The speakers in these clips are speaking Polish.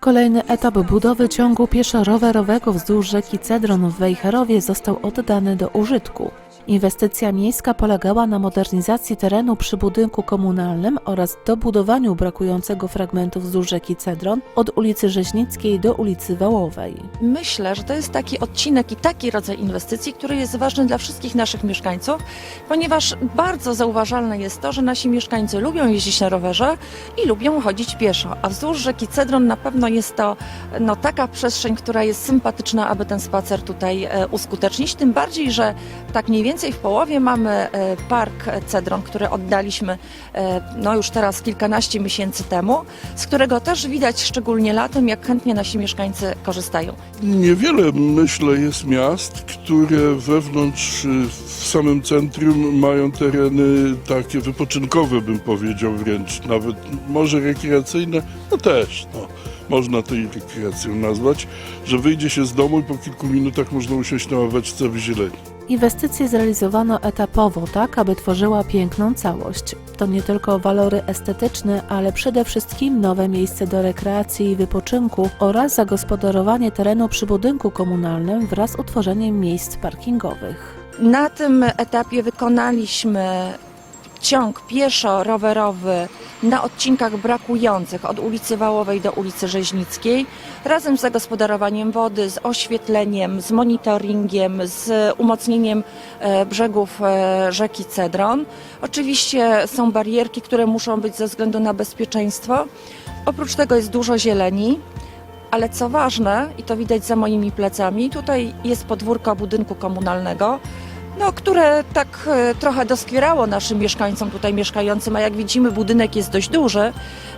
Kolejny etap budowy ciągu pieszo-rowerowego wzdłuż rzeki Cedron w Wejherowie został oddany do użytku. Inwestycja miejska polegała na modernizacji terenu przy budynku komunalnym oraz dobudowaniu brakującego fragmentu wzdłuż rzeki Cedron od ulicy Rzeźnickiej do ulicy Wałowej. Myślę, że to jest taki odcinek i taki rodzaj inwestycji, który jest ważny dla wszystkich naszych mieszkańców, ponieważ bardzo zauważalne jest to, że nasi mieszkańcy lubią jeździć na rowerze i lubią chodzić pieszo, a wzdłuż rzeki Cedron na pewno jest to no, taka przestrzeń, która jest sympatyczna, aby ten spacer tutaj e, uskutecznić, tym bardziej, że tak mniej więcej w połowie mamy e, park Cedron, który oddaliśmy e, no, już teraz kilkanaście miesięcy temu, z którego też widać szczególnie latem, jak chętnie nasi mieszkańcy korzystają. Niewiele, myślę, jest miast, które wewnątrz, y, w samym centrum mają tereny takie wypoczynkowe, bym powiedział wręcz, nawet może rekreacyjne, no też, no, można to i rekreacją nazwać, że wyjdzie się z domu i po kilku minutach można usiąść na ławeczce w zieleni. Inwestycje zrealizowano etapowo, tak aby tworzyła piękną całość. To nie tylko walory estetyczne, ale przede wszystkim nowe miejsce do rekreacji i wypoczynku oraz zagospodarowanie terenu przy budynku komunalnym wraz z utworzeniem miejsc parkingowych. Na tym etapie wykonaliśmy ciąg pieszo-rowerowy na odcinkach brakujących od ulicy Wałowej do ulicy Rzeźnickiej, razem z zagospodarowaniem wody, z oświetleniem, z monitoringiem, z umocnieniem e, brzegów e, rzeki Cedron. Oczywiście są barierki, które muszą być ze względu na bezpieczeństwo. Oprócz tego jest dużo zieleni. Ale co ważne, i to widać za moimi plecami, tutaj jest podwórko budynku komunalnego, no, które tak e, trochę doskwierało naszym mieszkańcom tutaj mieszkającym, a jak widzimy budynek jest dość duży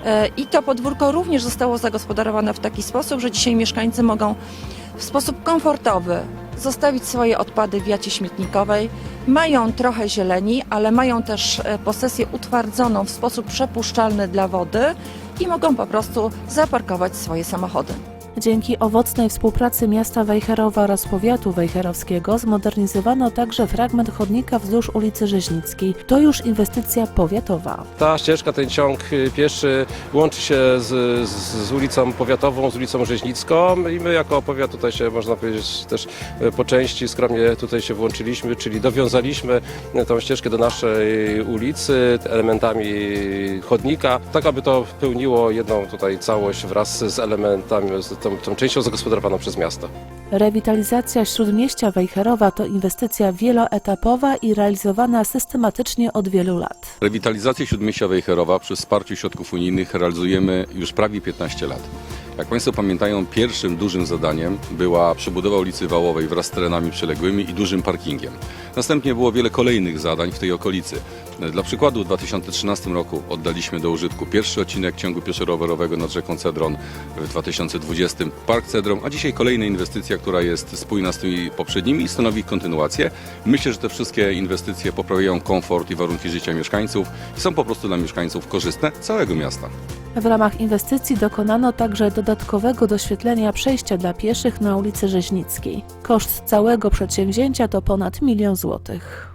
e, i to podwórko również zostało zagospodarowane w taki sposób, że dzisiaj mieszkańcy mogą w sposób komfortowy zostawić swoje odpady w jacie śmietnikowej. Mają trochę zieleni, ale mają też e, posesję utwardzoną w sposób przepuszczalny dla wody i mogą po prostu zaparkować swoje samochody. Dzięki owocnej współpracy miasta Wejherowa oraz powiatu wejherowskiego zmodernizowano także fragment chodnika wzdłuż ulicy Rzeźnickiej. To już inwestycja powiatowa. Ta ścieżka, ten ciąg y, pieszy łączy się z, z, ulicą powiatową, z ulicą Rzeźnicką i my jako powiat tutaj się, można powiedzieć, też y, po części skromnie tutaj się włączyliśmy, czyli dowiązaliśmy y, tą ścieżkę do naszej ulicy elementami chodnika, tak aby to pełniło jedną tutaj całość wraz z elementami, z tą, tą częścią zagospodarowaną przez miasto. Rewitalizacja śródmieścia Wejherowa to inwestycja wieloetapowa i realizowana systematycznie od wielu lat. Rewitalizację Śródmieścia Wejherowa przy wsparciu środków unijnych realizujemy już prawie 15 lat. Jak Państwo pamiętają, pierwszym dużym zadaniem była przebudowa ulicy Wałowej wraz z terenami przyległymi i dużym parkingiem. Następnie było wiele kolejnych zadań w tej okolicy. Dla przykładu w 2013 roku oddaliśmy do użytku pierwszy odcinek ciągu pieszo-rowerowego nad rzeką Cedron, w 2020 Park Cedron, a dzisiaj kolejna inwestycja, która jest spójna z tymi poprzednimi i stanowi kontynuację. Myślę, że te wszystkie inwestycje poprawiają komfort i warunki życia mieszkańców i są po prostu dla mieszkańców korzystne całego miasta. W ramach inwestycji dokonano także dodatkowego doświetlenia przejścia dla pieszych na ulicy Rzeźnickiej. Koszt całego przedsięwzięcia to ponad milion złotych.